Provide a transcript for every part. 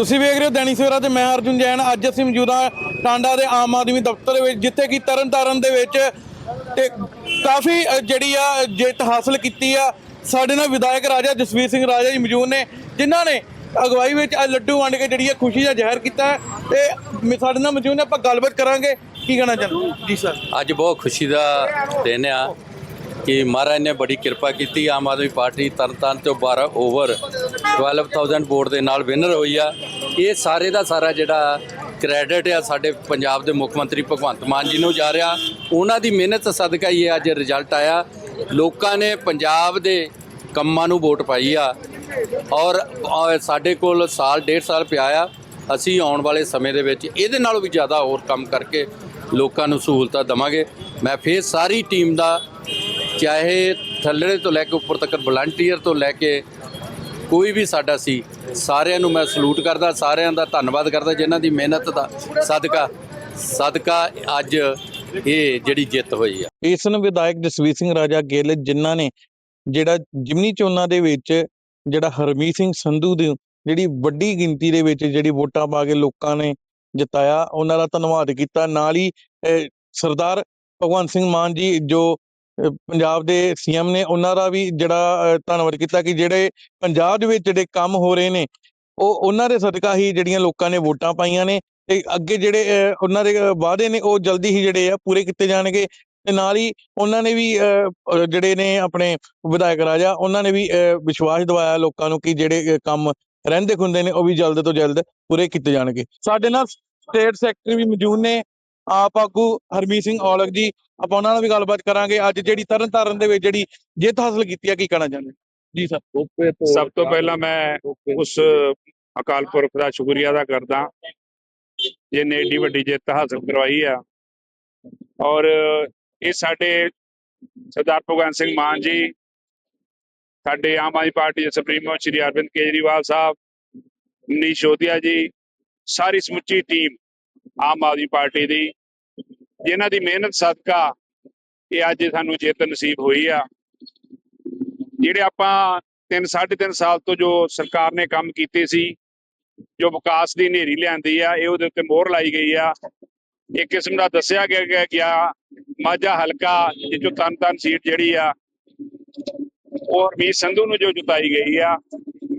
ਤੁਸੀਂ ਵੇਖ ਰਹੇ ਹੋ ਦੈਨਿਕ ਸਵੇਰਾ ਤੇ ਮੈਂ ਅਰਜੁਨ ਜੈਨ ਅੱਜ ਅਸੀਂ ਮੌਜੂਦ ਹਾਂ ਟਾਂਡਾ ਦੇ ਆਮ ਆਦਮੀ ਦਫ਼ਤਰ ਦੇ ਵਿੱਚ ਜਿੱਥੇ ਕਿ ਤਰਨਤਾਰਨ ਦੇ ਵਿੱਚ ਤੇ ਕਾਫੀ ਅ, ਜਿਹੜੀ ਆ ਜਿੱਤ ਹਾਸਲ ਕੀਤੀ ਆ। ਸਾਡੇ ਨਾਲ ਵਿਧਾਇਕ ਰਾਜਾ ਜਸਵੀਰ ਸਿੰਘ ਰਾਜਾ ਜੀ ਮੌਜੂਦ ਨੇ ਜਿਨ੍ਹਾਂ ਨੇ ਅਗਵਾਈ ਵਿੱਚ ਅੱਜ ਲੱਡੂ ਵੰਡ ਕੇ ਜਿਹੜੀ ਆ ਖੁਸ਼ੀ ਦਾ ਜ਼ਾਹਿਰ ਕੀਤਾ ਹੈ। ਤੇ ਮ- ਸਾਡੇ ਨਾਲ ਮੌਜੂਦ ਨੇ ਆਪਾਂ ਗੱਲਬਾਤ ਕਰਾਂਗੇ। ਕੀ ਕਹਿਣਾ ਚਾਹੁੰਦੇ ਜੀ ਸਰ ਅੱਜ ਬਹੁਤ ਖੁਸ਼ੀ ਦਾ ਦਿਨ ਆ। ਕਿ ਮਹਾਰਾਜ ਨੇ ਬੜੀ ਕਿਰਪਾ ਕੀਤੀ, ਆਮ ਆਦਮੀ ਪਾਰਟੀ ਤਰਨਤਾਰਨ ਤੋਂ 12 ਓਵਰ 12000 ਵੋਟ ਦੇ ਨਾਲ ਵਿਨਰ ਹੋਈ ਆ। ਇਹ ਸਾਰੇ ਦਾ ਸਾਰਾ ਜਿਹੜਾ ਕ੍ਰੈਡਿਟ ਆ ਸਾਡੇ ਪੰਜਾਬ ਦੇ ਮੁੱਖ ਮੰਤਰੀ ਭਗਵੰਤ ਮਾਨ ਜੀ ਨੂੰ ਜਾ ਰਿਹਾ। ਉਹਨਾਂ ਦੀ ਮਿਹਨਤ ਸਦਕਾ ਹੀ ਇਹ ਅੱਜ ਰਿਜ਼ਲਟ ਆਇਆ। ਲੋਕਾਂ ਨੇ ਪੰਜਾਬ ਦੇ ਕੰਮਾਂ ਨੂੰ ਵੋਟ ਪਾਈ ਆ। ਔਰ ਸਾਡੇ ਕੋਲ ਸਾਲ, ਡੇਢ ਸਾਲ ਪਿਆ ਆ। ਅਸੀਂ ਆਉਣ ਵਾਲੇ ਸਮੇਂ ਦੇ ਵਿੱਚ ਇਹਦੇ ਨਾਲੋਂ ਵੀ ਜ਼ਿਆਦਾ ਹੋਰ ਕੰਮ ਕਰਕੇ ਲੋਕਾਂ ਨੂੰ ਸਹੂਲਤਾਂ ਦਵਾਂਗੇ। ਮੈਂ ਫੇਰ ਸਾਰੀ ਟੀਮ ਦਾ ਚਾਹੇ ਥੱਲੜੇ ਤੋਂ ਲੈ ਕੇ ਉੱਪਰ ਤੱਕ ਵਲੰਟੀਅਰ ਤੋਂ ਲੈ ਕੇ ਕੋਈ ਵੀ ਸਾਡਾ ਸੀ, ਸਾਰਿਆਂ ਨੂੰ ਮੈਂ ਸਲੂਟ ਕਰਦਾ, ਸਾਰਿਆਂ ਦਾ ਧੰਨਵਾਦ ਕਰਦਾ, ਜਿਨ੍ਹਾਂ ਦੀ ਮਿਹਨਤ ਦਾ ਸਦਕਾ ਸਦਕਾ ਅੱਜ ਇਹ ਜਿਹੜੀ ਜਿੱਤ ਹੋਈ ਆ। ਇਸ ਨੂੰ ਵਿਧਾਇਕ ਜਸਵੀਰ ਸਿੰਘ ਰਾਜਾ ਗਿੱਲ ਜਿਨ੍ਹਾਂ ਨੇ ਜਿਹੜਾ ਜਿਮਨੀ ਚੋਣਾਂ ਦੇ ਵਿੱਚ ਜਿਹੜਾ ਹਰਮੀਤ ਸਿੰਘ ਸੰਧੂ ਦੀ ਜਿਹੜੀ ਵੱਡੀ ਗਿਣਤੀ ਦੇ ਵਿੱਚ ਜਿਹੜੀ ਵੋਟਾਂ ਪਾ ਕੇ ਲੋਕਾਂ ਨੇ ਜਿਤਾਇਆ, ਉਹਨਾਂ ਦਾ ਧੰਨਵਾਦ ਕੀਤਾ। ਨਾਲ ਹੀ ਸਰਦਾਰ ਭਗਵੰਤ ਸਿੰਘ ਮਾਨ ਜੀ ਜੋ ਪੰਜਾਬ ਦੇ ਸੀਐਮ ਨੇ ਉਹਨਾਂ ਦਾ ਵੀ ਜਿਹੜਾ ਧੰਨਵਾਦ ਕੀਤਾ ਕਿ ਜਿਹੜੇ ਪੰਜਾਬ ਦੇ ਵਿੱਚ ਜਿਹੜੇ ਕੰਮ ਹੋ ਰਹੇ ਨੇ, ਉਹ ਉਹਨਾਂ ਦੇ ਸਦਕਾ ਹੀ ਜਿਹੜੀਆਂ ਲੋਕਾਂ ਨੇ ਵੋਟਾਂ ਪਾਈਆਂ ਨੇ ਤੇ ਅੱਗੇ ਜਿਹੜੇ ਉਹਨਾਂ ਦੇ ਵਾਅਦੇ ਨੇ ਉਹ ਜਲਦੀ ਹੀ ਜਿਹੜੇ ਆ ਪੂਰੇ ਕੀਤੇ ਜਾਣਗੇ ਤੇ ਨਾਲ ਹੀ ਉਹਨਾਂ ਨੇ ਵੀ ਜਿਹੜੇ ਨੇ ਆਪਣੇ ਵਿਧਾਇਕ ਰਾਜਾ, ਉਹਨਾਂ ਨੇ ਵੀ ਵਿਸ਼ਵਾਸ ਦਿਵਾਇਆ ਲੋਕਾਂ ਨੂੰ ਕਿ ਜਿਹੜੇ ਕੰਮ ਰਹਿੰਦੇ ਹੁੰਦੇ ਨੇ ਉਹ ਵੀ ਜਲਦ ਤੋਂ ਜਲਦ ਪੂਰੇ ਕੀਤੇ ਜਾਣਗੇ। ਸਾਡੇ ਨਾਲ ਸਟੇਟ ਸੈਕਟਰੀ ਵੀ ਮੌਜੂਦ ਨੇ ਆਪ ਆਗੂ ਹਰਮੀਤ ਸਿੰਘ ਔਲਖ ਜੀ ਆਪਾਂ ਉਹਨਾਂ ਨਾਲ ਵੀ ਗੱਲਬਾਤ ਕਰਾਂਗੇ। ਅੱਜ ਜਿਹੜੀ ਤਰਨਤਾਰਨ ਦੇ ਵਿੱਚ ਜਿਹੜੀ ਜਿੱਤ ਹਾਸਲ ਕੀਤੀ ਆ ਕੀ ਕਹਿਣਾ ਚਾਹੁੰਦੇ? ਜੀ ਸਰ। ਸਭ ਤੋਂ ਪਹਿਲਾਂ ਮੈਂ ਉਸ ਅਕਾਲ ਪੁਰਖ ਦਾ ਸ਼ੁਕਰੀਆ ਅਦਾ ਕਰਦਾ ਜਿਹਨੇ ਏਡੀ ਵੱਡੀ ਜਿੱਤ ਹਾਸਲ ਕਰਵਾਈ ਆ। ਔਰ ਇਹ ਸਾਡੇ ਸਰਦਾਰ ਭਗਵੰਤ ਸਿੰਘ ਮਾਨ ਜੀ ਸਾਡੇ ਆਮ ਆਦਮੀ ਪਾਰਟੀ ਦੇ ਸੁਪਰੀਮੋ ਸ਼੍ਰੀ ਅਰਵਿੰਦ ਕੇਜਰੀਵਾਲ ਸਾਹਿਬ ਮਨੀਸ਼ ਸ਼ੋਦੀਆ ਜੀ ਸਾਰੀ ਸਮੁੱਚੀ ਟੀਮ ਆਮ ਆਦਮੀ ਪਾਰਟੀ ਦੀ ਜਿਨ੍ਹਾਂ ਦੀ ਮਿਹਨਤ ਸਦਕਾ ਇਹ ਅੱਜ ਸਾਨੂੰ ਜਿੱਤ ਨਸੀਬ ਹੋਈ ਆ। ਜਿਹੜੇ ਆਪਾਂ ਤਿੰਨ, ਸਾਢੇ ਤਿੰਨ ਸਾਲ ਤੋਂ ਜੋ ਸਰਕਾਰ ਨੇ ਕੰਮ ਕੀਤੇ ਸੀ, ਜੋ ਵਿਕਾਸ ਦੀ ਹਨੇਰੀ ਲਿਆਂਦੀ ਆ, ਇਹ ਉਹਦੇ ਉੱਤੇ ਮੋਹਰ ਲਾਈ ਗਈ ਆ। ਇੱਕ ਕਿਸਮ ਦਾ ਦੱਸਿਆ ਗਿਆ ਗਿਆ ਮਾਝਾ ਹਲਕਾ ਜਿੱਥੋਂ ਤਨ ਤਨ ਸੀਟ ਜਿਹੜੀ ਆ, ਉਹ ਹਰਮੀਤ ਸੰਧੂ ਨੂੰ ਜੋ ਜਿਤਾਈ ਗਈ ਆ,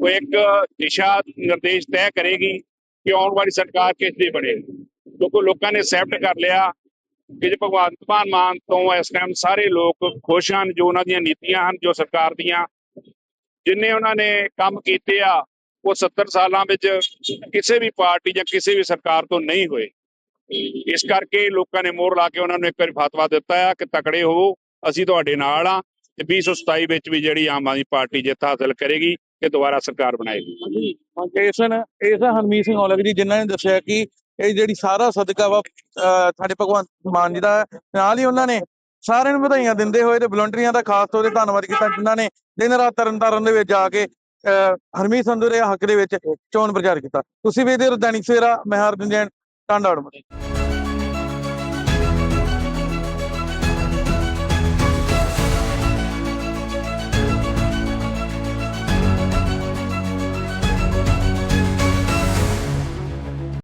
ਉਹ ਇੱਕ ਦਿਸ਼ਾ ਨਿਰਦੇਸ਼ ਤੈਅ ਕਰੇਗੀ ਕਿ ਆਉਣ ਵਾਲੀ ਸਰਕਾਰ ਕਿਸ ਦੀ ਬਣੇ। ਕਿਉਂਕਿ ਲੋਕਾਂ ਨੇ ਐਕਸੈਪਟ ਕਰ ਲਿਆ ਕਿ ਜੇ ਭਗਵੰਤ ਮਾਨ ਮਾਨ ਤੋਂ ਇਸ ਟਾਈਮ ਸਾਰੇ ਲੋਕ ਖੁਸ਼ ਹਨ, ਜੋ ਉਹਨਾਂ ਦੀਆਂ ਨੀਤੀਆਂ ਹਨ, ਜੋ ਸਰਕਾਰ ਦੀਆਂ, ਜਿੰਨੇ ਉਹਨਾਂ ਨੇ ਕੰਮ ਕੀਤੇ ਆ, ਉਹ 70 ਸਾਲਾਂ ਵਿੱਚ ਕਿਸੇ ਵੀ ਪਾਰਟੀ ਜਾਂ ਕਿਸੇ ਵੀ ਸਰਕਾਰ ਤੋਂ ਨਹੀਂ ਹੋਏ। ਇਸ ਕਰਕੇ ਲੋਕਾਂ ਨੇ ਮੋਹਰ ਲਾ ਕੇ ਉਹਨਾਂ ਨੂੰ ਇੱਕ ਵਾਰੀ ਫਤਵਾ ਦਿੱਤਾ ਆ ਕਿ ਤਕੜੇ ਹੋਵੋ, ਅਸੀਂ ਤੁਹਾਡੇ ਨਾਲ ਆ, ਤੇ 2027 ਵਿੱਚ ਵੀ ਜਿਹੜੀ ਆਮ ਆਦਮੀ ਪਾਰਟੀ ਜਿੱਤ ਹਾਸਲ ਕਰੇਗੀ ਤੇ ਦੁਬਾਰਾ ਸਰਕਾਰ ਬਣਾਏਗੀ। ਇਸਨ ਇਸ ਹਰਮੀਤ ਸਿੰਘ ਔਲਖ ਜੀ ਜਿਨ੍ਹਾਂ ਨੇ ਦੱਸਿਆ ਕਿ ਇਹ ਜਿਹੜੀ ਸਾਰਾ ਸਦਕਾ ਵਾ ਸਾਡੇ ਭਗਵੰਤ ਮਾਨ ਜੀ ਦਾ ਹੈ। ਨਾਲ ਹੀ ਉਹਨਾਂ ਨੇ ਸਾਰਿਆਂ ਨੂੰ ਵਧਾਈਆਂ ਦਿੰਦੇ ਹੋਏ ਤੇ ਵਲੰਟੀਅਰਾਂ ਦਾ ਖਾਸ ਤੌਰ ਤੇ ਧੰਨਵਾਦ ਕੀਤਾ ਜਿਨ੍ਹਾਂ ਨੇ ਦਿਨ ਰਾਤ ਤਰਨਤਾਰਨ ਦੇ ਵਿੱਚ ਜਾ ਕੇ ਅਹ, ਹਰਮੀਤ ਸੰਧੂ ਦੇ ਹੱਕ ਦੇ ਵਿੱਚ ਚੋਣ ਪ੍ਰਚਾਰ ਕੀਤਾ ਤੁਸੀਂ ਵੀ ਇਹਦੇ ਦੈਨਿਕ ਸਵੇਰਾ ਮੈਂ ਹਰਜਨ ਜੈਨ ਟਾਂਡਾ